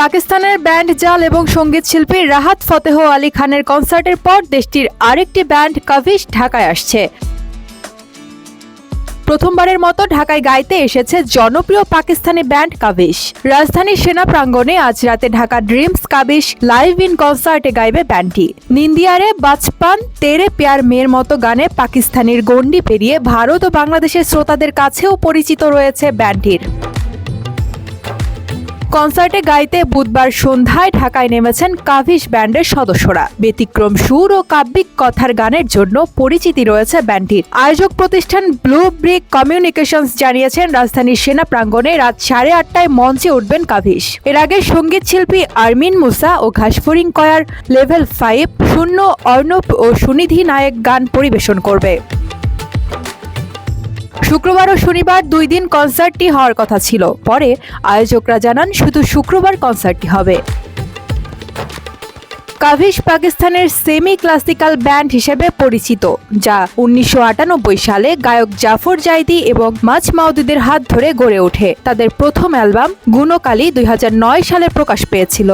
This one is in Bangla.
পাকিস্তানের ব্যান্ড জাল এবং সংগীত শিল্পী রাহাত ফতেহ আলী খানের কনসার্টের পর দেশটির আরেকটি ব্যান্ড কাভিশ ঢাকায় আসছে। প্রথমবারের মতো ঢাকায় গাইতে এসেছে জনপ্রিয় পাকিস্তানি ব্যান্ড কাবিশ রাজধানীর সেনা প্রাঙ্গণে আজ রাতে ঢাকা ড্রিমস কাবিশ লাইভ ইন কনসার্টে গাইবে ব্যান্ডটি। নিন্দিয়ারে বাচপান তেরে প্যার মেয়ের মতো গানে পাকিস্তানের গণ্ডি পেরিয়ে ভারত ও বাংলাদেশের শ্রোতাদের কাছেও পরিচিত রয়েছে ব্যান্ডটির। কনসার্টে গাইতে বুধবার সন্ধ্যায় ঢাকায় নেমেছেন কাভিশ ব্যান্ডের সদস্যরা। ব্যতিক্রম সুর ও কাব্যিক কথার গানের জন্য পরিচিতি রয়েছে ব্যান্ডটির। আয়োজক প্রতিষ্ঠান ব্লু ব্রিক কমিউনিকেশনস জানিয়েছেন, রাজধানীর সেনা প্রাঙ্গণে রাত সাড়ে আটটায় মঞ্চে উঠবেন কাভিস এর আগে সংগীত শিল্পী আরমিন মুসা ও ঘাসফড়িং কয়ার লেভেল ফাইভ, শূন্য অর্ণব ও সুনিধি নায়ক গান পরিবেশন করবে। শুক্রবার ও শনিবার দুই দিন কনসার্টটি হওয়ার কথা ছিল। পরে আয়োজকরা জানান শুধু শুক্রবার কনসার্টটি হবে। কাভিশ পাকিস্তানের সেমি ক্লাসিক্যাল ব্যান্ড হিসেবে পরিচিত, যা উনিশশো আটানব্বই সালে গায়ক জাফর জাইদি এবং মাছ মাউদিদের হাত ধরে গড়ে ওঠে। তাদের প্রথম অ্যালবাম গুণকালী দুই সালে প্রকাশ পেয়েছিল।